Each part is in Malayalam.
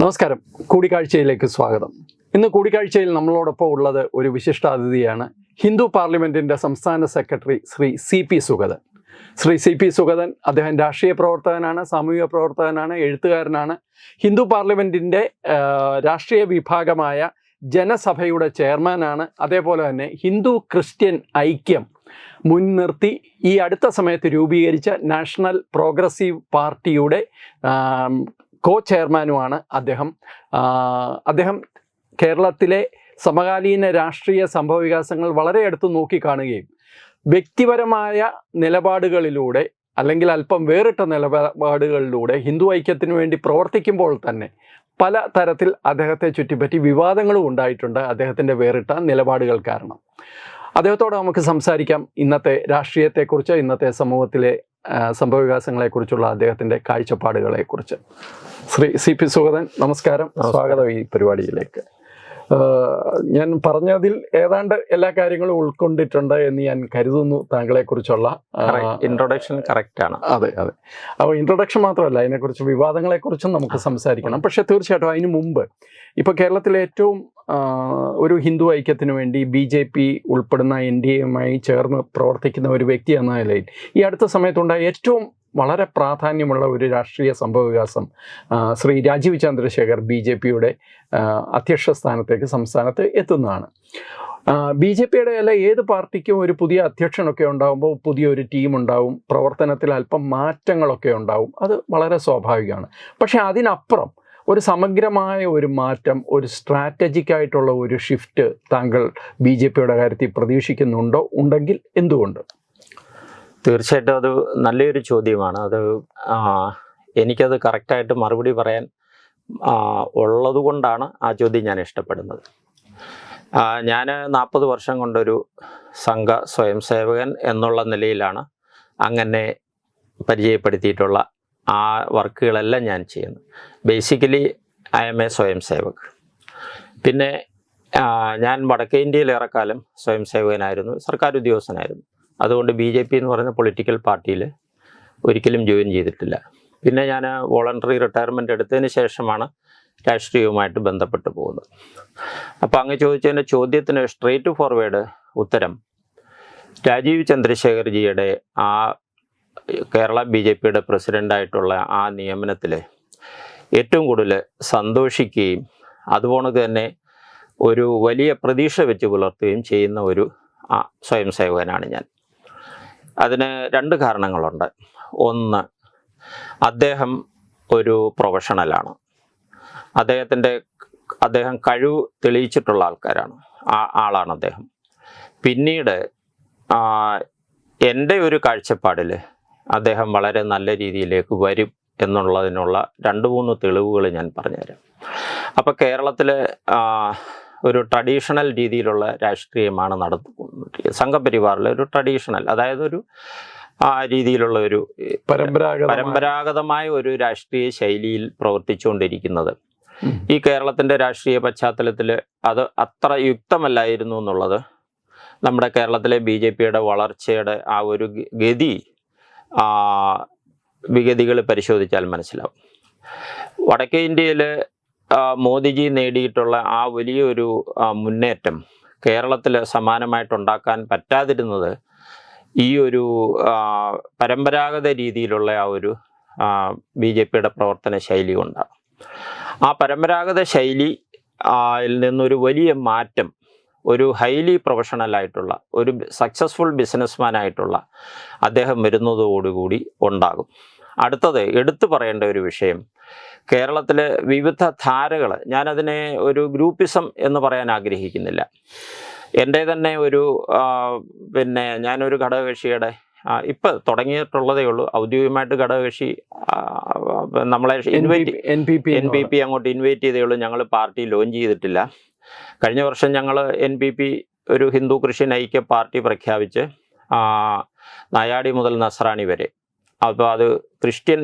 നമസ്കാരം. കൂടിക്കാഴ്ചയിലേക്ക് സ്വാഗതം. ഇന്ന് കൂടിക്കാഴ്ചയിൽ നമ്മളോടൊപ്പം ഉള്ളത് ഒരു വിശിഷ്ടാതിഥിയാണ് ഹിന്ദു പാർലമെന്റിന്റെ സംസ്ഥാന secretary Shri C P Sugathan. Shri C P Sugathan അദ്ദേഹം രാഷ്ട്രീയ പ്രവർത്തകനാണ് സാമൂഹിക പ്രവർത്തകനാണ് എഴുത്തുകാരനാണ്. ഹിന്ദു പാർലമെന്റിന്റെ രാഷ്ട്രീയ വിഭാഗമായ ജനസഭയുടെ ചെയർമാനാണ്. അതേപോലെ തന്നെ ഹിന്ദു ക്രിസ്ത്യൻ ഐക്യം മുൻനിർത്തി ഈ അടുത്ത സമയത്ത് രൂപീകരിച്ച നാഷണൽ പ്രോഗ്രസീവ് പാർട്ടിയുടെ കോ ചെയർമാനുമാണ് അദ്ദേഹം അദ്ദേഹം കേരളത്തിലെ സമകാലീന രാഷ്ട്രീയ സംഭവവികാസങ്ങൾ വളരെ അടുത്ത് നോക്കിക്കാണുകയും വ്യക്തിപരമായ നിലപാടുകളിലൂടെ അല്ലെങ്കിൽ അല്പം വേറിട്ട നിലപാടുകളിലൂടെ ഹിന്ദു ഐക്യത്തിനു വേണ്ടി പ്രവർത്തിക്കുമ്പോൾ തന്നെ പല തരത്തിൽ അദ്ദേഹത്തെ ചുറ്റിപ്പറ്റി വിവാദങ്ങളും ഉണ്ടായിട്ടുണ്ട് അദ്ദേഹത്തിന്റെ വേറിട്ട നിലപാടുകൾ കാരണം. അദ്ദേഹത്തോട് നമുക്ക് സംസാരിക്കാം ഇന്നത്തെ രാഷ്ട്രീയത്തെക്കുറിച്ച് ഇന്നത്തെ സമൂഹത്തിലെ സംഭവവികാസങ്ങളെക്കുറിച്ചുള്ള അദ്ദേഹത്തിന്റെ കാഴ്ചപ്പാടുകളെക്കുറിച്ച്. ശ്രീ സി പി സുഗതൻ നമസ്കാരം. സ്വാഗതം ഈ പരിപാടിയിലേക്ക്. ഞാൻ പറഞ്ഞതിൽ ഏതാണ്ട് എല്ലാ കാര്യങ്ങളും ഉൾക്കൊണ്ടിട്ടുണ്ട് എന്ന് ഞാൻ കരുതുന്നു താങ്കളെ കുറിച്ചുള്ള ഇൻട്രൊഡക്ഷൻ കറക്റ്റ് ആണ്. അതെ അതെ. അപ്പോൾ ഇൻട്രൊഡക്ഷൻ മാത്രമല്ല അതിനെക്കുറിച്ച് വിവാദങ്ങളെക്കുറിച്ചും നമുക്ക് സംസാരിക്കണം. പക്ഷെ തീർച്ചയായിട്ടും അതിനു മുമ്പ് ഇപ്പോൾ കേരളത്തിലെ ഏറ്റവും ഒരു ഹിന്ദു ഐക്യത്തിന് വേണ്ടി ബി ജെ പി ഉൾപ്പെടുന്ന എൻ ഡി എയുമായി ചേർന്ന് പ്രവർത്തിക്കുന്ന ഒരു വ്യക്തി എന്ന നിലയിൽ ഈ അടുത്ത സമയത്തുണ്ടായ ഏറ്റവും വളരെ പ്രാധാന്യമുള്ള ഒരു രാഷ്ട്രീയ സംഭവവികാസം ശ്രീ രാജീവ് ചന്ദ്രശേഖർ ബി ജെ പിയുടെ അധ്യക്ഷ സ്ഥാനത്തേക്ക് സംസ്ഥാനത്ത് എത്തുന്നതാണ്. ബി ജെ പിയുടെ അല്ല ഏത് പാർട്ടിക്കും ഒരു പുതിയ അധ്യക്ഷനൊക്കെ ഉണ്ടാകുമ്പോൾ പുതിയൊരു ടീം ഉണ്ടാവും പ്രവർത്തനത്തിൽ അല്പം മാറ്റങ്ങളൊക്കെ ഉണ്ടാവും അത് വളരെ സ്വാഭാവികമാണ്. പക്ഷേ അതിനപ്പുറം ഒരു സമഗ്രമായ ഒരു മാറ്റം ഒരു സ്ട്രാറ്റജിക് ആയിട്ടുള്ള ഒരു ഷിഫ്റ്റ് താങ്കൾ ബി ജെ പിയുടെ കാര്യത്തിൽ പ്രതീക്ഷിക്കുന്നുണ്ടോ? ഉണ്ടെങ്കിൽ എന്തുകൊണ്ട്? തീർച്ചയായിട്ടും അത് നല്ലൊരു ചോദ്യമാണ്. അത് എനിക്കത് കറക്റ്റായിട്ട് മറുപടി പറയാൻ ഉള്ളത് കൊണ്ടാണ് ആ ചോദ്യം ഞാൻ ഇഷ്ടപ്പെടുന്നത്. ഞാൻ നാൽപ്പത് വർഷം കൊണ്ടൊരു സംഘ സ്വയം സേവകൻ എന്നുള്ള നിലയിലാണ് അങ്ങനെ പരിചയപ്പെടുത്തിയിട്ടുള്ള ആ വർക്കുകളെല്ലാം ഞാൻ ചെയ്യുന്നു ബേസിക്കലി ഐ എം എ സ്വയം സേവക് പിന്നെ ഞാൻ വടക്കേ ഇന്ത്യയിൽ ഏറെക്കാലം സ്വയം സേവകനായിരുന്നു സർക്കാർ ഉദ്യോഗസ്ഥനായിരുന്നു അതുകൊണ്ട് ബി ജെ പി എന്ന് പറയുന്ന പൊളിറ്റിക്കൽ പാർട്ടിയിൽ ഒരിക്കലും ജോയിൻ ചെയ്തിട്ടില്ല. പിന്നെ ഞാൻ വോളണ്ടറി റിട്ടയർമെന്റ് എടുത്തതിന് ശേഷമാണ് രാഷ്ട്രീയവുമായിട്ട് ബന്ധപ്പെട്ട് പോകുന്നത്. അപ്പോൾ അങ്ങ് ചോദിച്ചതിന്റെ ചോദ്യത്തിന് സ്ട്രേറ്റ് ഫോർവേഡ് ഉത്തരം രാജീവ് ചന്ദ്രശേഖർജിയുടെ ആ കേരള ബി ജെ പിയുടെ പ്രസിഡന്റായിട്ടുള്ള ആ നിയമനത്തിൽ ഏറ്റവും കൂടുതൽ സന്തോഷിക്കുകയും അതുപോലെ തന്നെ ഒരു വലിയ പ്രതീക്ഷ വെച്ച് പുലർത്തുകയും ചെയ്യുന്ന ഒരു സ്വയം സേവകനാണ് ഞാൻ. അതിന് രണ്ട് കാരണങ്ങളുണ്ട്. ഒന്ന് അദ്ദേഹം ഒരു പ്രൊഫഷണലാണ്. അദ്ദേഹത്തിന്റെ അദ്ദേഹം കഴിവ് തെളിയിച്ചിട്ടുള്ള ആൾക്കാരാണ്. ആ ആളാണ് അദ്ദേഹം. പിന്നീട് എന്റെ ഒരു കാഴ്ചപ്പാടിൽ അദ്ദേഹം വളരെ നല്ല രീതിയിലേക്ക് വരും എന്നുള്ളതിനുള്ള രണ്ട് മൂന്ന് തെളിവുകൾ ഞാൻ പറഞ്ഞുതരാം. അപ്പോൾ കേരളത്തിൽ ഒരു ട്രഡീഷണൽ രീതിയിലുള്ള രാഷ്ട്രീയമാണ് നടത്തുന്നത് സംഘപരിവാറിലെ ഒരു ട്രഡീഷണൽ അതായത് ഒരു ആ രീതിയിലുള്ള ഒരു പരമ്പരാഗത പരമ്പരാഗതമായ ഒരു രാഷ്ട്രീയ ശൈലിയിൽ പ്രവർത്തിച്ചുകൊണ്ടിരിക്കുന്നത്. ഈ കേരളത്തിന്റെ രാഷ്ട്രീയ പശ്ചാത്തലത്തിൽ അത് അത്ര യുക്തമല്ലായിരുന്നു എന്നുള്ളത് നമ്മുടെ കേരളത്തിലെ ബി ജെ പിയുടെ വളർച്ചയുടെ ആ ഒരു ഗതി വിഗതികൾ പരിശോധിച്ചാൽ മനസ്സിലാവും. വടക്കേ ഇന്ത്യയിൽ മോദിജി നേടിയിട്ടുള്ള ആ വലിയൊരു മുന്നേറ്റം കേരളത്തിൽ സമാനമായിട്ടുണ്ടാക്കാൻ പറ്റാതിരുന്നത് ഈ ഒരു പരമ്പരാഗത രീതിയിലുള്ള ആ ഒരു ബി ജെ പിയുടെ പ്രവർത്തന ശൈലി കൊണ്ടാണ്. ആ പരമ്പരാഗത ശൈലി നിന്നൊരു വലിയ മാറ്റം ഒരു ഹൈലി പ്രൊഫഷണലായിട്ടുള്ള ഒരു സക്സസ്ഫുൾ ബിസിനസ്മാനായിട്ടുള്ള അദ്ദേഹം വരുന്നതോടുകൂടി ഉണ്ടാകും. അടുത്തത് എടുത്തു പറയേണ്ട ഒരു വിഷയം. കേരളത്തിലെ വിവിധ ധാരകൾ ഞാനതിനെ ഒരു ഗ്രൂപ്പിസം എന്ന് പറയാൻ ആഗ്രഹിക്കുന്നില്ല. എന്റെ തന്നെ ഒരു പിന്നെ ഞാനൊരു ഘടകകക്ഷിയുടെ ഇപ്പം തുടങ്ങിയിട്ടുള്ളതേ ഉള്ളൂ. ഔദ്യോഗികമായിട്ട് ഘടകകക്ഷി നമ്മളെ invite N P P N P P അങ്ങോട്ട് ഇൻവൈറ്റ് ചെയ്തേ ഉള്ളൂ. ഞങ്ങൾ പാർട്ടി ലോഞ്ച് ചെയ്തിട്ടില്ല. കഴിഞ്ഞ വർഷം ഞങ്ങൾ എൻ പി പി ഒരു ഹിന്ദു ക്രിസ്ത്യൻ ഐക്യ പാർട്ടി പ്രഖ്യാപിച്ച് നായാടി മുതൽ നസ്രാണി വരെ അപ്പോൾ അത് ക്രിസ്ത്യൻ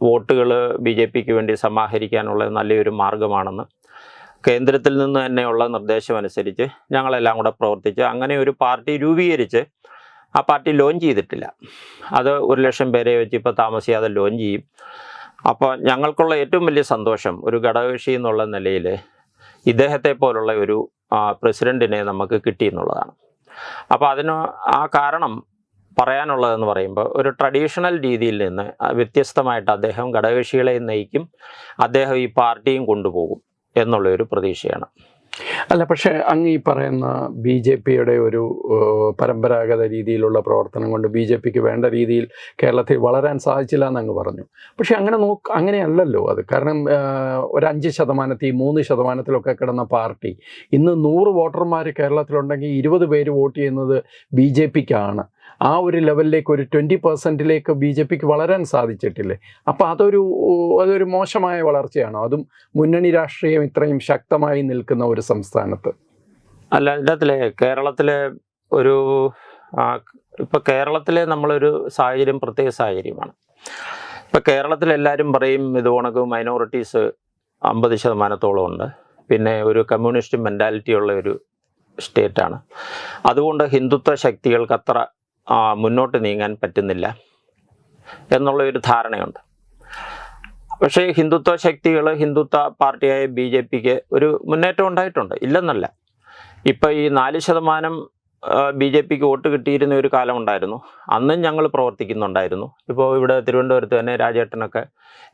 വോട്ടുകൾ ബി ജെ പിക്ക് വേണ്ടി സമാഹരിക്കാനുള്ള നല്ലൊരു മാർഗമാണെന്ന് കേന്ദ്രത്തിൽ നിന്ന് തന്നെയുള്ള നിർദ്ദേശം അനുസരിച്ച് ഞങ്ങളെല്ലാം കൂടെ പ്രവർത്തിച്ച് അങ്ങനെ ഒരു പാർട്ടി രൂപീകരിച്ച് ആ പാർട്ടി ലോഞ്ച് ചെയ്തിട്ടില്ല. അത് ഒരു ലക്ഷം പേരെ വെച്ച് ഇപ്പോൾ താമസിയാതെ ലോഞ്ച് ചെയ്യും. അപ്പോൾ ഞങ്ങൾക്കുള്ള ഏറ്റവും വലിയ സന്തോഷം ഒരു ഘടകകക്ഷി എന്നുള്ള നിലയിൽ ഇദ്ദേഹത്തെ പോലുള്ള ഒരു പ്രസിഡന്റിനെ നമുക്ക് കിട്ടി എന്നുള്ളതാണ്. അപ്പോൾ അതിന് ആ കാരണം പറയാനുള്ളതെന്ന് പറയുമ്പോൾ ഒരു ട്രഡീഷണൽ രീതിയിൽ നിന്ന് വ്യത്യസ്തമായിട്ട് അദ്ദേഹം ഘടകകക്ഷികളെ നയിക്കും അദ്ദേഹം ഈ പാർട്ടിയും കൊണ്ടുപോകും എന്നുള്ള ഒരു പ്രതീക്ഷയാണ്. അല്ല പക്ഷേ അങ്ങ് ഈ പറയുന്ന ബി ജെ പിയുടെ ഒരു പരമ്പരാഗത രീതിയിലുള്ള പ്രവർത്തനം കൊണ്ട് ബി ജെ പിക്ക് വേണ്ട രീതിയിൽ കേരളത്തിൽ വളരാൻ സാധിച്ചില്ല എന്ന് അങ്ങ് പറഞ്ഞു. പക്ഷേ അങ്ങനെ നോക്ക് അങ്ങനെയല്ലല്ലോ അത്. കാരണം ഒരു അഞ്ച് ശതമാനത്തിൽ മൂന്ന് ശതമാനത്തിലൊക്കെ കിടന്ന പാർട്ടി ഇന്ന് നൂറ് വോട്ടർമാർ കേരളത്തിലുണ്ടെങ്കിൽ ഇരുപത് പേര് വോട്ട് ചെയ്യുന്നത് ബി ജെ പിക്കാണ്. ആ ഒരു ലെവലിലേക്ക് ഒരു ട്വന്റി പെർസെന്റിലേക്ക് ബി ജെ പിക്ക് വളരാൻ സാധിച്ചിട്ടില്ലേ? അപ്പോൾ അതൊരു അതൊരു മോശമായ വളർച്ചയാണോ? അതും മുന്നണി രാഷ്ട്രീയം ഇത്രയും ശക്തമായി നിൽക്കുന്ന ഒരു സംസ്ഥാനത്ത്? അല്ല ഇതിനകത്തിലെ കേരളത്തിലെ ഒരു ആ, ഇപ്പൊ കേരളത്തിലെ നമ്മളൊരു സാഹചര്യം പ്രത്യേക സാഹചര്യമാണ്. ഇപ്പൊ കേരളത്തിൽ എല്ലാവരും പറയും ഇത് കണക്ക് മൈനോറിറ്റീസ് അമ്പത് ശതമാനത്തോളം ഉണ്ട്. പിന്നെ ഒരു കമ്മ്യൂണിസ്റ്റ് മെന്റാലിറ്റി ഉള്ള ഒരു സ്റ്റേറ്റാണ് അതുകൊണ്ട് ഹിന്ദുത്വ ശക്തികൾക്ക് അത്ര മുന്നോട്ട് നീങ്ങാൻ പറ്റുന്നില്ല എന്നുള്ള ഒരു ധാരണയുണ്ട്. പക്ഷേ ഹിന്ദുത്വ ശക്തികൾ ഹിന്ദുത്വ പാർട്ടിയായ ബി ജെ പിക്ക് ഒരു മുന്നേറ്റം ഉണ്ടായിട്ടുണ്ട്. ഇല്ലെന്നല്ല. ഇപ്പോൾ ഈ നാല് ശതമാനം ബി ജെ പിക്ക് വോട്ട് കിട്ടിയിരുന്ന ഒരു കാലം ഉണ്ടായിരുന്നു അന്നും ഞങ്ങൾ പ്രവർത്തിക്കുന്നുണ്ടായിരുന്നു. ഇപ്പോൾ ഇവിടെ തിരുവനന്തപുരത്ത് തന്നെ രാജേട്ടനൊക്കെ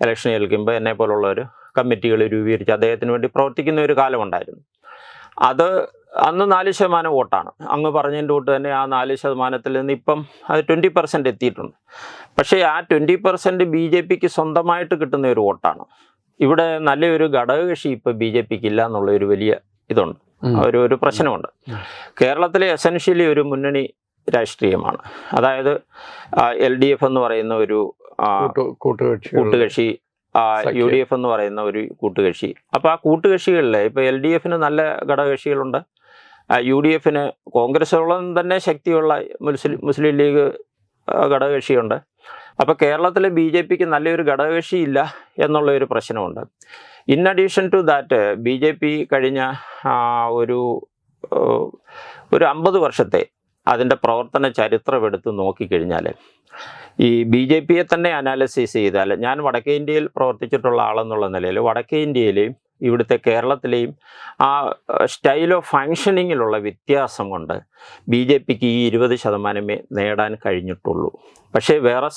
ഇലക്ഷൻ ഏൽക്കുമ്പോൾ എന്നെ പോലുള്ളവർ കമ്മിറ്റികൾ രൂപീകരിച്ച് അദ്ദേഹത്തിന് വേണ്ടി പ്രവർത്തിക്കുന്ന ഒരു കാലം ഉണ്ടായിരുന്നു അത് അന്ന് നാല് ശതമാനം വോട്ടാണ്. അങ്ങ് പറഞ്ഞതിന്റെ വോട്ട് തന്നെ ആ നാല് ശതമാനത്തിൽ നിന്ന് ഇപ്പം അത് ട്വന്റി പെർസെന്റ് എത്തിയിട്ടുണ്ട്. പക്ഷേ ആ ട്വന്റി പെർസെന്റ് ബി ജെ പിക്ക് സ്വന്തമായിട്ട് കിട്ടുന്ന ഒരു വോട്ടാണ്. ഇവിടെ നല്ലൊരു ഘടകകക്ഷി ഇപ്പോൾ ബി ജെ പിക്ക് ഇല്ല എന്നുള്ള ഒരു വലിയ ഇതുണ്ട് ഒരു ഒരു പ്രശ്നമുണ്ട്. കേരളത്തിലെ എസൻഷ്യലി ഒരു മുന്നണി രാഷ്ട്രീയമാണ്. അതായത് എൽ ഡി എഫ് എന്ന് പറയുന്ന ഒരു കൂട്ടു- കൂട്ടുകക്ഷി. യു ഡി എഫ് എന്ന് പറയുന്ന ഒരു കൂട്ടുകക്ഷി. അപ്പോൾ ആ കൂട്ടുകക്ഷികളിൽ ഇപ്പോൾ എൽ ഡി എഫിന് നല്ല ഘടകകക്ഷികളുണ്ട്. യു ഡി എഫിന് കോൺഗ്രസോളം തന്നെ ശക്തിയുള്ള മുസ്ലിം മുസ്ലിം ലീഗ് ഘടകകക്ഷിയുണ്ട്. അപ്പോൾ കേരളത്തിലെ ബി ജെ പിക്ക് നല്ലൊരു ഘടകകക്ഷി ഇല്ല എന്നുള്ള ഒരു പ്രശ്നമുണ്ട്. In addition to that B J P കഴിഞ്ഞ ഒരു ഒരു അമ്പത് വർഷത്തെ അതിന്റെ പ്രവർത്തന ചരിത്രം എടുത്ത് നോക്കിക്കഴിഞ്ഞാൽ ഈ ബി ജെ പിയെ തന്നെ അനാലിസിസ് ചെയ്താൽ ഞാൻ വടക്കേ ഇന്ത്യയിൽ പ്രവർത്തിച്ചിട്ടുള്ള ആളെന്നുള്ള നിലയിൽ വടക്കേ ഇന്ത്യയിലെയും ഇവിടുത്തെ കേരളത്തിലെയും ആ സ്റ്റൈൽ ഓഫ് ഫങ്ഷനിങ്ങിലുള്ള വ്യത്യാസം കൊണ്ട് ബി ജെ പിക്ക് ഈ ഇരുപത് ശതമാനമേ നേടാൻ കഴിഞ്ഞിട്ടുള്ളൂ. പക്ഷേ വേറെ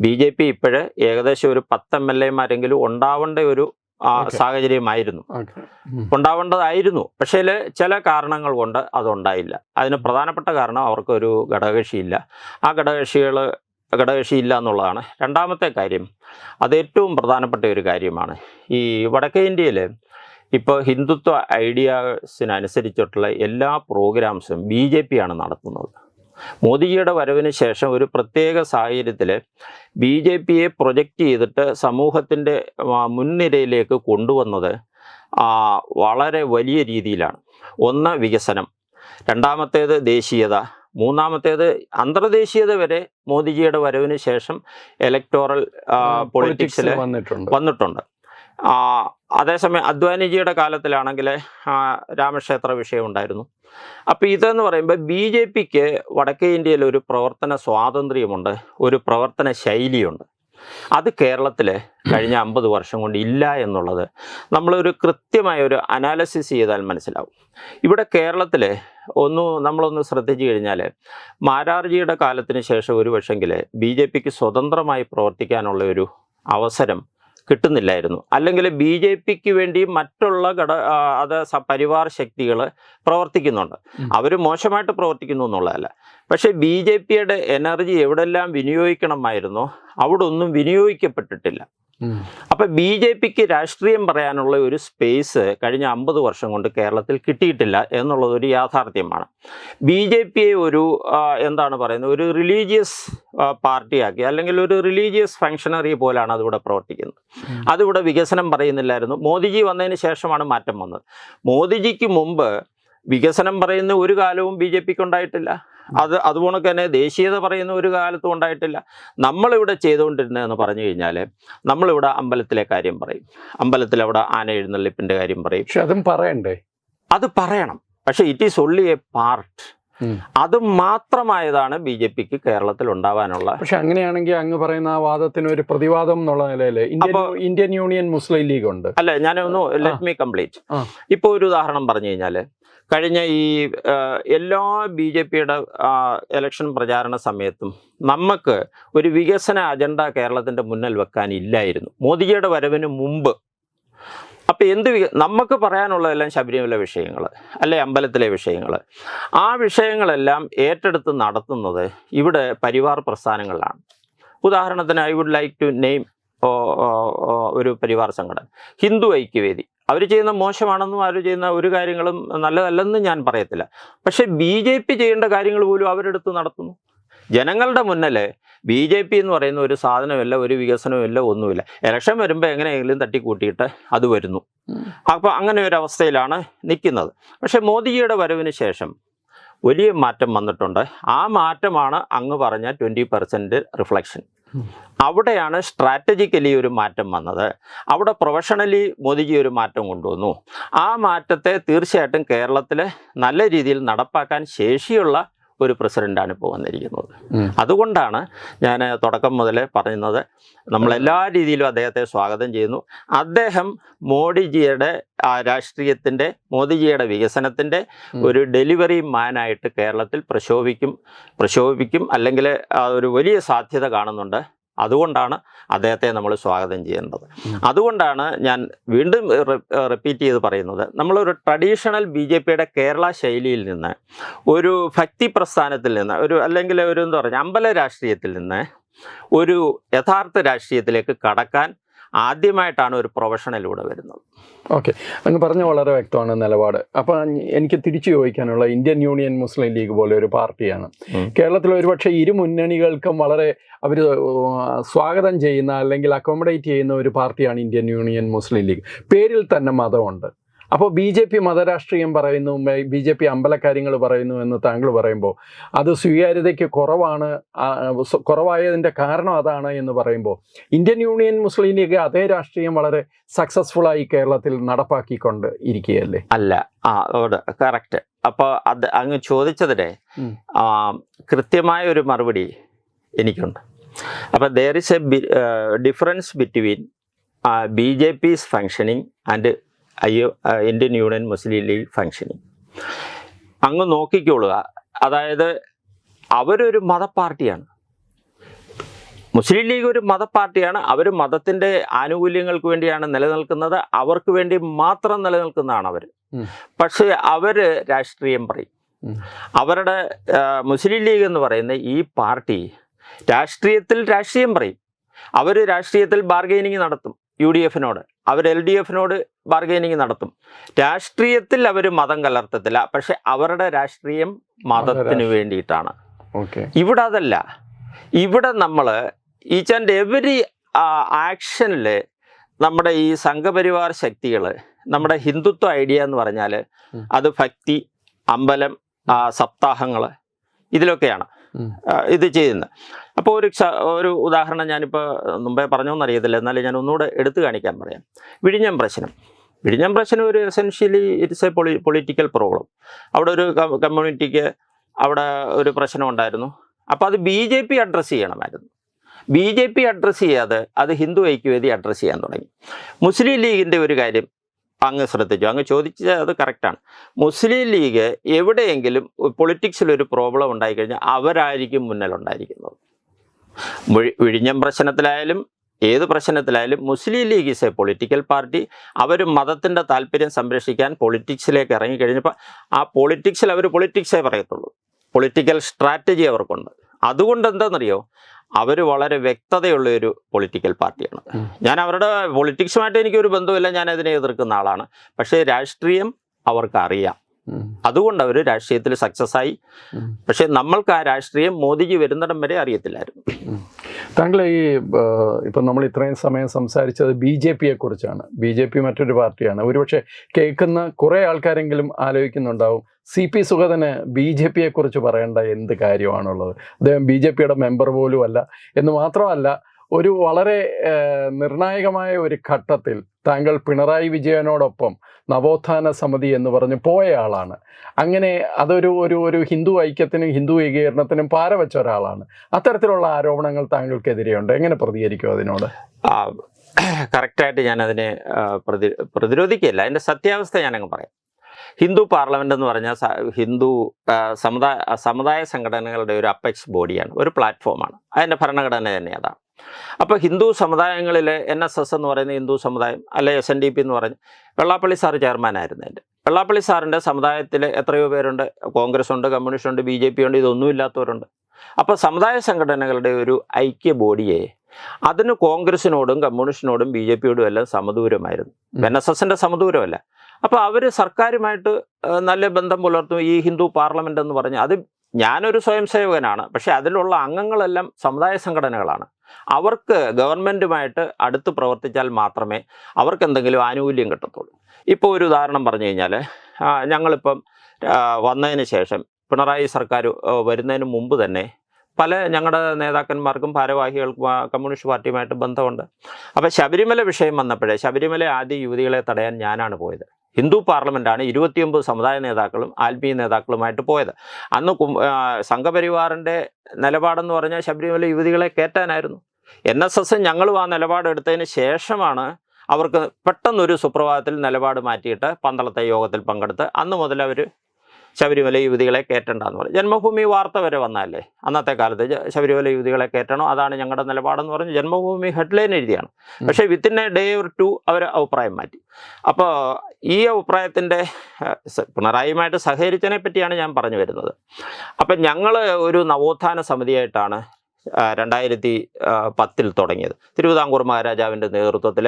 ബി ജെ പി ഇപ്പോഴ് ഏകദേശം ഒരു പത്ത് എം എൽ എമാരെങ്കിലും ഉണ്ടാവേണ്ട ഒരു. സാഹചര്യമായിരുന്നു. ഉണ്ടാവേണ്ടതായിരുന്നു. പക്ഷേ ചില കാരണങ്ങൾ കൊണ്ട് അതുണ്ടായില്ല. അതിന് പ്രധാനപ്പെട്ട കാരണം അവർക്കൊരു ഘടകകക്ഷിയില്ല. ആ ഘടകകക്ഷികൾ ഘടകകക്ഷിയില്ല എന്നുള്ളതാണ് രണ്ടാമത്തെ കാര്യം. അത് ഏറ്റവും പ്രധാനപ്പെട്ട ഒരു കാര്യമാണ്. ഈ വടക്കേ ഇന്ത്യയിൽ ഇപ്പോൾ ഹിന്ദുത്വ ഐഡിയാസിനനുസരിച്ചിട്ടുള്ള എല്ലാ പ്രോഗ്രാംസും ബി ജെ പി ആണ് നടത്തുന്നത്. മോദിജിയുടെ വരവിന് ശേഷം ഒരു പ്രത്യേക സാഹചര്യത്തിൽ ബി ജെ പിയെ പ്രൊജക്റ്റ് ചെയ്തിട്ട് സമൂഹത്തിന്റെ മുൻനിരയിലേക്ക് കൊണ്ടുവന്നത് വളരെ വലിയ രീതിയിലാണ്. ഒന്ന് വികസനം രണ്ടാമത്തേത് ദേശീയത മൂന്നാമത്തേത് അന്തർദേശീയത വരെ മോദിജിയുടെ വരവിന് ശേഷം ഇലക്ടോറൽ പൊളിറ്റിക്സിൽ വന്നിട്ടുണ്ട്. വന്നിട്ടുണ്ട് അതേസമയം അദ്വാനിജിയുടെ കാലത്തിലാണെങ്കിൽ രാമക്ഷേത്ര വിഷയം ഉണ്ടായിരുന്നു. അപ്പോൾ ഇതെന്ന് പറയുമ്പോൾ ബി ജെ പിക്ക് വടക്കേ ഇന്ത്യയിൽ ഒരു പ്രവർത്തന സ്വാതന്ത്ര്യമുണ്ട് ഒരു പ്രവർത്തന ശൈലിയുണ്ട്. അത് കേരളത്തിൽ കഴിഞ്ഞ അമ്പത് വർഷം കൊണ്ട് ഇല്ല എന്നുള്ളത് നമ്മളൊരു കൃത്യമായ ഒരു അനാലിസിസ് ചെയ്താൽ മനസ്സിലാവും. ഇവിടെ കേരളത്തിൽ ഒന്ന് നമ്മളൊന്ന് ശ്രദ്ധിച്ചു കഴിഞ്ഞാൽ മാരാർജിയുടെ കാലത്തിന് ശേഷം ഒരു പക്ഷെങ്കിൽ ബി ജെ പിക്ക് സ്വതന്ത്രമായി പ്രവർത്തിക്കാനുള്ള ഒരു അവസരം കിട്ടുന്നില്ലായിരുന്നു അല്ലെങ്കിൽ ബി ജെ പിക്ക് വേണ്ടി മറ്റുള്ള ഘട അത് പരിവാർ ശക്തികൾ പ്രവർത്തിക്കുന്നുണ്ട്. അവർ മോശമായിട്ട് പ്രവർത്തിക്കുന്നു എന്നുള്ളതല്ല പക്ഷേ ബി ജെ പിയുടെ എനർജി എവിടെല്ലാം വിനിയോഗിക്കണമായിരുന്നോ അവിടെ ഒന്നും വിനിയോഗിക്കപ്പെട്ടിട്ടില്ല. അപ്പൊ ബി ജെ പിക്ക് രാഷ്ട്രീയം പറയാനുള്ള ഒരു സ്പേസ് കഴിഞ്ഞ അമ്പത് വർഷം കൊണ്ട് കേരളത്തിൽ കിട്ടിയിട്ടില്ല എന്നുള്ളത് ഒരു യാഥാർത്ഥ്യമാണ്. ബി ജെ പിയെ ഒരു എന്താണ് പറയുന്നത് ഒരു റിലീജിയസ് പാർട്ടിയാക്കി അല്ലെങ്കിൽ ഒരു റിലീജിയസ് ഫങ്ഷണറി പോലാണ് അതിവിടെ പ്രവർത്തിക്കുന്നത്. അതിവിടെ വികസനം പറയുന്നില്ലായിരുന്നു. മോദിജി വന്നതിന് ശേഷമാണ് മാറ്റം വന്നത്. മോദിജിക്ക് മുമ്പ് വികസനം പറയുന്ന ഒരു കാലവും ബി ജെ പിക്ക് ഉണ്ടായിട്ടില്ല. അത് അതുപോലെ തന്നെ ദേശീയത പറയുന്ന ഒരു കാലത്തും ഉണ്ടായിട്ടില്ല. നമ്മളിവിടെ ചെയ്തുകൊണ്ടിരുന്നതെന്ന് പറഞ്ഞു കഴിഞ്ഞാൽ നമ്മളിവിടെ അമ്പലത്തിലെ കാര്യം പറയും. അമ്പലത്തിൽ അവിടെ ആന എഴുന്നള്ളിപ്പിന്റെ കാര്യം പറയും. പക്ഷെ അതും പറയണ്ടേ? അത് പറയണം. പക്ഷെ it is only a part. അത് മാത്രമായതാണ് ബി ജെ പിക്ക് കേരളത്തിൽ ഉണ്ടാവാനുള്ള പക്ഷെ അങ്ങനെയാണെങ്കിൽ അങ്ങ് പറയുന്ന ആ വാദത്തിന് ഒരു പ്രതിവാദം എന്നുള്ള നിലയിൽ ഇന്ത്യൻ യൂണിയൻ മുസ്ലിം ലീഗ് ഉണ്ട്. അല്ലെ ഞാനൊന്നു ലെറ്റ് മീ കംപ്ലീറ്റ്. ഇപ്പോൾ ഒരു ഉദാഹരണം പറഞ്ഞു കഴിഞ്ഞാൽ കഴിഞ്ഞ ഈ എല്ലാ ബി ജെ പിയുടെ ഇലക്ഷൻ പ്രചാരണ സമയത്തും നമുക്ക് ഒരു വികസന അജണ്ട കേരളത്തിന്റെ മുന്നിൽ വെക്കാൻ ഇല്ലായിരുന്നു. മോദിജിയുടെ വരവിന് മുമ്പ്. അപ്പോൾ എന്ത് നമുക്ക് പറയാനുള്ളതെല്ലാം ശബരിമല വിഷയങ്ങൾ അല്ലെ അമ്പലത്തിലെ വിഷയങ്ങൾ ആ വിഷയങ്ങളെല്ലാം ഏറ്റെടുത്ത് നടത്തുന്നത് ഇവിടെ പരിവാർ പ്രസ്ഥാനങ്ങളിലാണ്. ഉദാഹരണത്തിന് I would like to name ഒരു പരിവാർ സംഘടന. ഹിന്ദു ഐക്യവേദി. അവർ ചെയ്യുന്ന മോശമാണെന്നും അവർ ചെയ്യുന്ന ഒരു കാര്യങ്ങളും നല്ലതല്ലെന്നും ഞാൻ പറയത്തില്ല. പക്ഷെ ബി ജെ പി ചെയ്യേണ്ട കാര്യങ്ങൾ പോലും അവരെടുത്ത് നടത്തുന്നു. ജനങ്ങളുടെ മുന്നിൽ ബി ജെ പി എന്ന് പറയുന്ന ഒരു സാധനമില്ല ഒരു വികസനമില്ല ഒന്നുമില്ല. ഇലക്ഷൻ വരുമ്പോൾ എങ്ങനെയെങ്കിലും തട്ടിക്കൂട്ടിയിട്ട് അത് വരുന്നു. അപ്പോൾ അങ്ങനെ ഒരു അവസ്ഥയിലാണ് നിൽക്കുന്നത്. പക്ഷേ മോദിജിയുടെ വരവിന് ശേഷം വലിയ മാറ്റം വന്നിട്ടുണ്ട്. ആ മാറ്റമാണ് അങ്ങ് പറഞ്ഞ ട്വന്റി പെർസെന്റ് റിഫ്ലക്ഷൻ. അവിടെയാണ് സ്ട്രാറ്റജിക്കലി ഒരു മാറ്റം വന്നത്. അവിടെ പ്രൊഫഷണലി മോദിജി ഒരു മാറ്റം കൊണ്ടുവന്നു. ആ മാറ്റത്തെ തീർച്ചയായിട്ടും കേരളത്തിൽ നല്ല രീതിയിൽ നടപ്പാക്കാൻ ശേഷിയുള്ള ഒരു പ്രസിഡന്റാണ് ഇപ്പോൾ വന്നിരിക്കുന്നത്. അതുകൊണ്ടാണ് ഞാൻ തുടക്കം മുതലേ പറയുന്നത്. നമ്മളെല്ലാ രീതിയിലും അദ്ദേഹത്തെ സ്വാഗതം ചെയ്യുന്നു. അദ്ദേഹം മോഡിജിയുടെ ആ രാഷ്ട്രീയത്തിന്റെ മോദിജിയുടെ വികസനത്തിന്റെ ഒരു ഡെലിവറി മാനായിട്ട് കേരളത്തിൽ പ്രശോഭിക്കും പ്രശോഭിക്കും അല്ലെങ്കിൽ ഒരു വലിയ സാധ്യത കാണുന്നുണ്ട്. അതുകൊണ്ടാണ് അദ്ദേഹത്തെ നമ്മൾ സ്വാഗതം ചെയ്യേണ്ടത്. അതുകൊണ്ടാണ് ഞാൻ വീണ്ടും റിപ്പീറ്റ് ചെയ്ത് പറയുന്നത്. നമ്മളൊരു ട്രഡീഷണൽ ബി ജെ പിയുടെ കേരള ശൈലിയിൽ നിന്ന് ഒരു ഭക്തി പ്രസ്ഥാനത്തിൽ നിന്ന് ഒരു അല്ലെങ്കിൽ ഒരു എന്താ പറയുക അമ്പല രാഷ്ട്രീയത്തിൽ നിന്ന് ഒരു യഥാർത്ഥ രാഷ്ട്രീയത്തിലേക്ക് കടക്കാൻ ആദ്യമായിട്ടാണ് ഒരു പ്രൊഫഷണലിലൂടെ വരുന്നത്. ഓക്കെ. അങ്ങ് പറഞ്ഞ വളരെ വ്യക്തമാണ് നിലപാട്. അപ്പോൾ എനിക്ക് തിരിച്ചു ചോദിക്കാനുള്ള ഇന്ത്യൻ യൂണിയൻ മുസ്ലിം ലീഗ് പോലെ ഒരു പാർട്ടിയാണ്. കേരളത്തിൽ ഒരുപക്ഷെ ഇരു മുന്നണികൾക്കും വളരെ അവർ സ്വാഗതം ചെയ്യുന്ന അല്ലെങ്കിൽ അക്കോമഡേറ്റ് ചെയ്യുന്ന ഒരു പാർട്ടിയാണ് ഇന്ത്യൻ യൂണിയൻ മുസ്ലിം ലീഗ്. പേരിൽ തന്നെ മതമുണ്ട്. അപ്പോൾ ബി ജെ പി മതരാഷ്ട്രീയം പറയുന്നു ബി ജെ പി അമ്പലക്കാര്യങ്ങൾ പറയുന്നു എന്ന് താങ്കൾ പറയുമ്പോൾ അത് സ്വീകാര്യതയ്ക്ക് കുറവാണ് കുറവായതിന്റെ കാരണം അതാണ് എന്ന് പറയുമ്പോൾ ഇന്ത്യൻ യൂണിയൻ മുസ്ലിം ലീഗ് അതേ രാഷ്ട്രീയം വളരെ സക്സസ്ഫുൾ ആയി കേരളത്തിൽ നടപ്പാക്കിക്കൊണ്ട് ഇരിക്കുകയല്ലേ? അല്ല ആ കറക്റ്റ് അപ്പോൾ അത് അങ്ങ് ചോദിച്ചതിന്. കൃത്യമായ ഒരു മറുപടി എനിക്കുണ്ട്. അപ്പോൾ there is a difference between B J P's functioning and I Indian Union Muslim League functioning അങ്ങ് നോക്കിക്കോളുക അതായത് അവരൊരു മതപ്പാർട്ടിയാണ്. മുസ്ലിം ലീഗ് ഒരു മതപ്പാർട്ടിയാണ്. അവർ മതത്തിന്റെ ആനുകൂല്യങ്ങൾക്ക് വേണ്ടിയാണ് നിലനിൽക്കുന്നത്. അവർക്ക് വേണ്ടി മാത്രം നിലനിൽക്കുന്നതാണ് അവർ പക്ഷേ അവർ രാഷ്ട്രീയം പറയും. അവരുടെ മുസ്ലിം ലീഗ് എന്ന് പറയുന്ന ഈ പാർട്ടി രാഷ്ട്രീയത്തിൽ രാഷ്ട്രീയം പറയും. അവർ രാഷ്ട്രീയത്തിൽ ബാർഗൈനിങ് നടത്തും യു ഡി എഫിനോട്. അവർ എൽ ഡി എഫിനോട് ബാർഗൈനിങ് നടത്തും. രാഷ്ട്രീയത്തിൽ അവർ മതം കലർത്തത്തില്ല. പക്ഷെ അവരുടെ രാഷ്ട്രീയം മതത്തിന്. വേണ്ടിയിട്ടാണ്. ഓക്കെ. ഇവിടെ അതല്ല. ഇവിടെ നമ്മൾ ഈച്ച് ആൻഡ് എവരി ആക്ഷനിൽ നമ്മുടെ ഈ സംഘപരിവാർ ശക്തികൾ നമ്മുടെ ഹിന്ദുത്വ ഐഡിയ എന്ന് പറഞ്ഞാൽ അത് ഭക്തി അമ്പലം സപ്താഹങ്ങൾ ഇതിലൊക്കെയാണ്. ഇത് ചെയ്യുന്നത്. അപ്പോൾ ഒരു ഒരു ഉദാഹരണം ഞാനിപ്പോൾ മുമ്പേ പറഞ്ഞോന്നറിയത്തില്ല എന്നാലും ഞാൻ ഒന്നുകൂടെ എടുത്തു കാണിക്കാൻ പറയാം. വിഴിഞ്ഞം പ്രശ്നം. വിഴിഞ്ഞം പ്രശ്നം ഒരു essentially it's a poli political problem അവിടെ ഒരു കമ്മ്യൂണിറ്റിക്ക് അവിടെ ഒരു പ്രശ്നം ഉണ്ടായിരുന്നു. അപ്പോൾ അത് ബി ജെ പി അഡ്രസ്സ് ചെയ്യണമായിരുന്നു. ബി ജെ പി അഡ്രസ്സ് ചെയ്യാതെ അത് ഹിന്ദു ഐക്യവേദി അഡ്രസ്സ് ചെയ്യാൻ തുടങ്ങി. മുസ്ലിം ലീഗിന്റെ ഒരു കാര്യം അങ്ങ് ശ്രദ്ധിച്ചു. അങ്ങ് ചോദിച്ചത് അത് കറക്റ്റാണ് മുസ്ലിം ലീഗ് എവിടെയെങ്കിലും പൊളിറ്റിക്സിൽ ഒരു പ്രോബ്ലം ഉണ്ടായിക്കഴിഞ്ഞാൽ അവരായിരിക്കും മുന്നിലുണ്ടായിരിക്കുന്നത്. വിഴി- വിഴിഞ്ഞം പ്രശ്നത്തിലായാലും ഏത് പ്രശ്നത്തിലായാലും Muslim League is a political party അവർ മതത്തിന്റെ താല്പര്യം സംരക്ഷിക്കാൻ പൊളിറ്റിക്സിലേക്ക് ഇറങ്ങിക്കഴിഞ്ഞപ്പോൾ ആ പൊളിറ്റിക്സിൽ അവർ പൊളിറ്റിക്സേ പറയത്തുള്ളൂ. പൊളിറ്റിക്കൽ സ്ട്രാറ്റജി അവർക്കുണ്ട്. അതുകൊണ്ട് എന്താണെന്നറിയോ? അവർ വളരെ വ്യക്തതയുള്ള ഒരു പൊളിറ്റിക്കൽ പാർട്ടിയാണ്. ഞാൻ അവരുടെ പൊളിറ്റിക്സുമായിട്ട് എനിക്കൊരു ബന്ധമില്ല ഞാൻ അതിനെ എതിർക്കുന്ന ആളാണ്. പക്ഷേ രാഷ്ട്രീയം അവർക്ക് അറിയാം അതുകൊണ്ട് അവർ രാഷ്ട്രീയത്തിൽ സക്സസ് ആയി. പക്ഷെ പക്ഷേ നമ്മൾക്ക് ആ രാഷ്ട്രീയം മോദിജി വരുന്നിടം വരെ അറിയത്തില്ലായിരുന്നു. താങ്കൾ ഈ ഇപ്പം നമ്മൾ ഇത്രയും സമയം സംസാരിച്ചത് ബി ജെ പിയെ കുറിച്ചാണ് ബി ജെ പി മറ്റൊരു പാർട്ടിയാണ്. ഒരുപക്ഷെ കേൾക്കുന്ന കുറേ ആൾക്കാരെങ്കിലും ആലോചിക്കുന്നുണ്ടാവും സി പി സുഗതന് ബി ജെ പിയെ കുറിച്ച് പറയേണ്ട എന്ത് കാര്യമാണുള്ളത്? അദ്ദേഹം ബി ജെ പിയുടെ മെമ്പർ പോലും അല്ല എന്ന് മാത്രമല്ല ഒരു വളരെ നിർണായകമായ ഒരു ഘട്ടത്തിൽ താങ്കൾ പിണറായി വിജയനോടൊപ്പം നവോത്ഥാന സമിതി എന്ന് പറഞ്ഞ് പോയ ആളാണ്. അങ്ങനെ അതൊരു ഒരു ഒരു ഹിന്ദു ഐക്യത്തിനും ഹിന്ദു ഏകീകരണത്തിനും പാരവച്ച ഒരാളാണ്. അത്തരത്തിലുള്ള ആരോപണങ്ങൾ താങ്കൾക്കെതിരെയുണ്ട്. എങ്ങനെ പ്രതികരിക്കും അതിനോട്? കറക്റ്റായിട്ട് ഞാൻ അതിനെ പ്രതി പ്രതിരോധിക്കുകയല്ല. അതിന്റെ സത്യാവസ്ഥ ഞാനങ്ങ് പറയാം. ഹിന്ദു പാർലമെന്റ് എന്ന് പറഞ്ഞാൽ ഹിന്ദു സമുദായ സമുദായ സംഘടനകളുടെ ഒരു അപ്പെക്സ് ബോഡിയാണ്. ഒരു പ്ലാറ്റ്ഫോമാണ്. അതിന്റെ ഭരണഘടന തന്നെ അതാണ്. അപ്പോൾ ഹിന്ദു സമുദായങ്ങളിലെ എൻ എസ് എസ് എന്ന് പറയുന്ന ഹിന്ദു സമുദായം അല്ലെ എസ് എൻ ഡി പി എന്ന് പറഞ്ഞ് വെള്ളാപ്പള്ളി സാർ ചെയർമാനായിരുന്നു എന്റെ. വെള്ളാപ്പള്ളി സാറിന്റെ സമുദായത്തിൽ എത്രയോ പേരുണ്ട്. കോൺഗ്രസ് ഉണ്ട് കമ്മ്യൂണിസ്റ്റ് ഉണ്ട് ബി ജെ പി ഉണ്ട് ഇതൊന്നുമില്ലാത്തവരുണ്ട് അപ്പോൾ സമുദായ സംഘടനകളുടെ ഒരു ഐക്യ ബോഡിയെ അതിന് കോൺഗ്രസിനോടും കമ്മ്യൂണിസ്റ്റിനോടും ബി ജെ പിയോടും എല്ലാം സമദൂരമായിരുന്നു. എൻ എസ് എസിന്റെ സമദൂരമല്ല. അപ്പോൾ അവർ സർക്കാരുമായിട്ട് നല്ല ബന്ധം പുലർത്തും. ഈ ഹിന്ദു പാർലമെന്റ് എന്ന് പറഞ്ഞാൽ അത് ഞാനൊരു സ്വയം സേവകനാണ് പക്ഷേ അതിലുള്ള അംഗങ്ങളെല്ലാം സമുദായ സംഘടനകളാണ്. അവർക്ക് ഗവൺമെന്റുമായിട്ട് അടുത്ത് പ്രവർത്തിച്ചാൽ മാത്രമേ അവർക്ക് എന്തെങ്കിലും ആനുകൂല്യം കിട്ടത്തുള്ളൂ. ഇപ്പോൾ ഒരു ഉദാഹരണം പറഞ്ഞു കഴിഞ്ഞാൽ ഞങ്ങളിപ്പം വന്നതിന് ശേഷം പിണറായി സർക്കാർ വരുന്നതിന് മുമ്പ് തന്നെ പല ഞങ്ങളുടെ നേതാക്കന്മാർക്കും ഭാരവാഹികൾക്കും കമ്മ്യൂണിസ്റ്റ് പാർട്ടിയുമായിട്ട് ബന്ധമുണ്ട്. അപ്പോൾ ശബരിമല വിഷയം വന്നപ്പോഴേ ശബരിമല ആദ്യ യുവതികളെ തടയാൻ ഞാനാണ് പോയത്. ഹിന്ദു പാർലമെന്റാണ് ഇരുപത്തിയൊമ്പത് സമുദായ നേതാക്കളും ആത്മീയ നേതാക്കളുമായിട്ട് പോയത്. അന്ന് സംഘപരിവാറിന്റെ നിലപാടെന്ന് പറഞ്ഞാൽ ശബരിമല യുവതികളെ കയറ്റാനായിരുന്നു എൻ എസ് എസ് ഞങ്ങളും ആ നിലപാടെടുത്തതിന് ശേഷമാണ് അവർക്ക് പെട്ടെന്നൊരു സുപ്രഭാതത്തിൽ നിലപാട് മാറ്റിയിട്ട് പന്തളത്തെ യോഗത്തിൽ പങ്കെടുത്ത് അന്ന് മുതൽ അവർ ശബരിമല യുവതികളെ കയറ്റണ്ടെന്ന് പറഞ്ഞു. ജന്മഭൂമി വാർത്ത വരെ വന്നാലേ അന്നത്തെ കാലത്ത് ശബരിമല യുവതികളെ കയറ്റണോ അതാണ് ഞങ്ങളുടെ നിലപാടെന്ന് പറഞ്ഞ് ജന്മഭൂമി ഹെഡ്ലൈൻ എഴുതിയാണ്. പക്ഷേ within a day or two അവർ അഭിപ്രായം മാറ്റി. അപ്പോൾ ഈ അഭിപ്രായത്തിന്റെ പിണറായിയുമായിട്ട് സഹകരിച്ചതിനെ പറ്റിയാണ് ഞാൻ പറഞ്ഞു വരുന്നത്. അപ്പം ഞങ്ങൾ ഒരു നവോത്ഥാന സമിതിയായിട്ടാണ് രണ്ടായിരത്തി പത്തിൽ തുടങ്ങിയത്. തിരുവിതാംകൂർ മഹാരാജാവിന്റെ നേതൃത്വത്തിൽ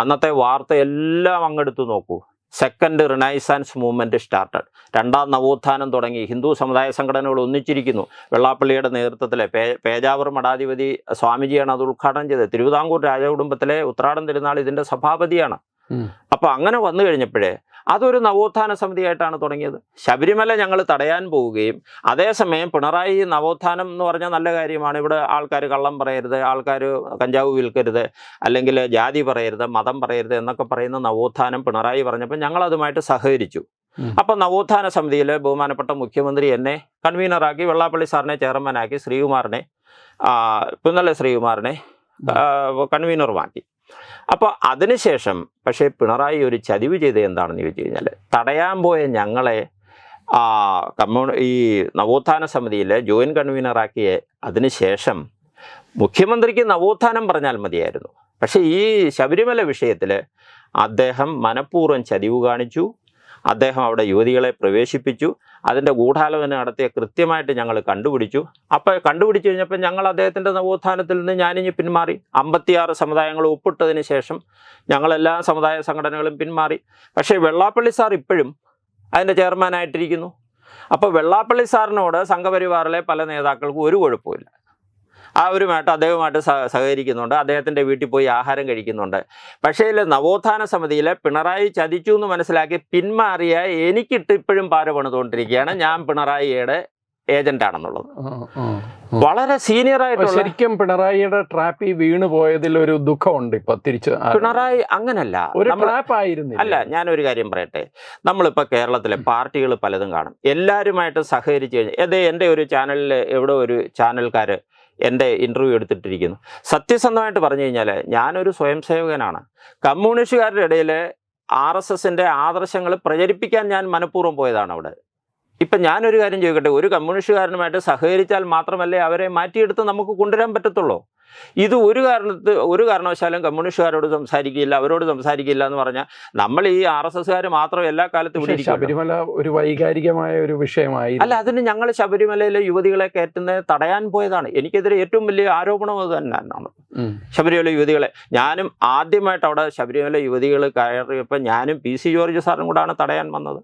അന്നത്തെ വാർത്ത എല്ലാം അങ്ങെടുത്ത് നോക്കൂ. Second renaissance movement started. രണ്ടാം നവോത്ഥാനം തുടങ്ങി. ഹിന്ദു സമുദായ സംഘടനകൾ ഒന്നിച്ചിരിക്കുന്നു. വെള്ളാപ്പള്ളിയുടെ നേതൃത്വത്തിൽ പേ പേജാവർ മഠാധിപതി സ്വാമിജിയാണ് അത് ഉദ്ഘാടനം ചെയ്തത്. തിരുവിതാംകൂർ രാജകുടുംബത്തിലെ ഉത്രാടം തിരുനാൾ ഇതിന്റെ സഭാപതിയാണ്. അപ്പോൾ അങ്ങനെ വന്നു കഴിഞ്ഞപ്പോഴേ അതൊരു നവോത്ഥാന സമിതിയായിട്ടാണ് തുടങ്ങിയത്. ശബരിമല ഞങ്ങൾ തടയാൻ പോവുകയും അതേസമയം പിണറായി നവോത്ഥാനം എന്ന് പറഞ്ഞാൽ നല്ല കാര്യമാണ്. ഇവിടെ ആൾക്കാർ കള്ളം പറയരുത് ആൾക്കാർ കഞ്ചാവ് വിൽക്കരുത് അല്ലെങ്കിൽ ജാതി പറയരുത് മതം പറയരുത് എന്നൊക്കെ പറയുന്ന നവോത്ഥാനം പിണറായി പറഞ്ഞപ്പോൾ ഞങ്ങൾ അതുമായിട്ട് സഹകരിച്ചു അപ്പൊ നവോത്ഥാന സമിതിയിൽ ബഹുമാനപ്പെട്ട മുഖ്യമന്ത്രി എന്നെ കൺവീനറാക്കി വെള്ളാപ്പള്ളി സാറിനെ ചെയർമാനാക്കി ശ്രീകുമാറിനെ പിന്നലെ ശ്രീകുമാറിനെ കൺവീനറുമാക്കി. അപ്പോൾ അതിനുശേഷം പക്ഷേ പിണറായി ഒരു ചതിവ് ചെയ്തത് എന്താണെന്ന് ചോദിച്ചു കഴിഞ്ഞാൽ തടയാൻ പോയ ഞങ്ങളെ കമ്മ്യൂണി ഈ നവോത്ഥാന സമിതിയിലെ ജോയിന്റ് കൺവീനറാക്കിയ അതിനുശേഷം മുഖ്യമന്ത്രിക്ക് നവോത്ഥാനം പറഞ്ഞാൽ മതിയായിരുന്നു. പക്ഷേ ഈ ശബരിമല വിഷയത്തിൽ അദ്ദേഹം മനഃപൂർവം ചതിവ് കാണിച്ചു. അദ്ദേഹം അവിടെ യുവതികളെ പ്രവേശിപ്പിച്ചു. അതിന്റെ ഗൂഢാലോചന നടത്തിയ കൃത്യമായിട്ട് ഞങ്ങൾ കണ്ടുപിടിച്ചു. അപ്പോൾ കണ്ടുപിടിച്ചു കഴിഞ്ഞപ്പോൾ ഞങ്ങൾ അദ്ദേഹത്തിന്റെ നവോത്ഥാനത്തിൽ നിന്ന് ഞാനിഞ്ഞ് പിന്മാറി. അമ്പത്തിയാറ് സമുദായങ്ങൾ ഒപ്പിട്ടതിന് ശേഷം ഞങ്ങളെല്ലാ സമുദായ സംഘടനകളും പിന്മാറി. പക്ഷേ വെള്ളാപ്പള്ളി സാർ ഇപ്പോഴും അതിന്റെ ചെയർമാനായിട്ടിരിക്കുന്നു. അപ്പോൾ വെള്ളാപ്പള്ളി സാറിനോട് സംഘപരിവാറിലെ പല നേതാക്കൾക്കും ഒരു കുഴപ്പമില്ല അവരുമായിട്ട് അദ്ദേഹവുമായിട്ട് സഹ സഹകരിക്കുന്നുണ്ട്. അദ്ദേഹത്തിന്റെ വീട്ടിൽ പോയി ആഹാരം കഴിക്കുന്നുണ്ട്. പക്ഷേ നവോത്ഥാന സമിതിയിലെ പിണറായി ചതിച്ചു എന്ന് മനസ്സിലാക്കി പിന്മാറിയ എനിക്കിട്ട് ഇപ്പോഴും പാര പണിതുകൊണ്ടിരിക്കുകയാണ്. ഞാൻ പിണറായിയുടെ ഏജന്റ് ആണെന്നുള്ളത് ആ, ആ, ആ. വളരെ സീനിയർ ആയിട്ട് ആയിട്ടുള്ള ശരിക്കും പിണറായിയുടെ ട്രാപ്പിൽ വീണു പോയതിൽ ഒരു ദുഃഖമുണ്ട് ഇപ്പൊ തിരിച്ചു പിണറായി അങ്ങനല്ല. ഒരു ട്രാപ്പായിരുന്നു ട്രാപ്പ് അല്ല ഞാനൊരു കാര്യം പറയട്ടെ. നമ്മളിപ്പോ കേരളത്തിലെ പാർട്ടികൾ പലതും കാണും. എല്ലാവരുമായിട്ട് സഹകരിച്ച് കഴിഞ്ഞാൽ അതെ എന്റെ ഒരു ചാനലിൽ എവിടെ ഒരു ചാനൽക്കാർ എന്റെ ഇന്റർവ്യൂ എടുത്തിട്ടിരിക്കുന്നു. സത്യസന്ധമായിട്ട് പറഞ്ഞു കഴിഞ്ഞാൽ ഞാനൊരു സ്വയം സേവകനാണ് കമ്മ്യൂണിസ്റ്റുകാരുടെ ഇടയിൽ ആർ എസ് എസിന്റെ ആദർശങ്ങൾ പ്രചരിപ്പിക്കാൻ ഞാൻ മനഃപൂർവം പോയതാണ് അവിടെ. ഇപ്പം ഞാനൊരു കാര്യം ചോദിക്കട്ടെ ഒരു കമ്മ്യൂണിസ്റ്റുകാരനുമായിട്ട് സഹകരിച്ചാൽ മാത്രമല്ലേ അവരെ മാറ്റിയെടുത്ത് നമുക്ക് കൊണ്ടുവരാൻ പറ്റത്തുള്ളൂ? ഇത് ഒരു കാരണത്ത് ഒരു കാരണവശാലും കമ്മ്യൂണിസ്റ്റുകാരോട് സംസാരിക്കില്ല അവരോട് സംസാരിക്കില്ല എന്ന് പറഞ്ഞാൽ നമ്മൾ ഈ ആർ എസ് എസ്കാർ മാത്രം എല്ലാ കാലത്തും ഇവിടെ ശബരിമല ഒരു വൈകാരികമായ ഒരു വിഷയമായി അല്ല അതിന് ഞങ്ങൾ ശബരിമലയിലെ യുവതികളെ കയറ്റുന്നത് തടയാൻ പോയതാണ്. എനിക്കെതിരെ ഏറ്റവും വലിയ ആരോപണം അത് തന്നെയാണ് ശബരിമല യുവതികളെ. ഞാനും ആദ്യമായിട്ട് അവിടെ ശബരിമല യുവതികൾ കയറിയപ്പോൾ ഞാനും പി സി ജോർജ് സാറും കൂടാണ് തടയാൻ വന്നത്.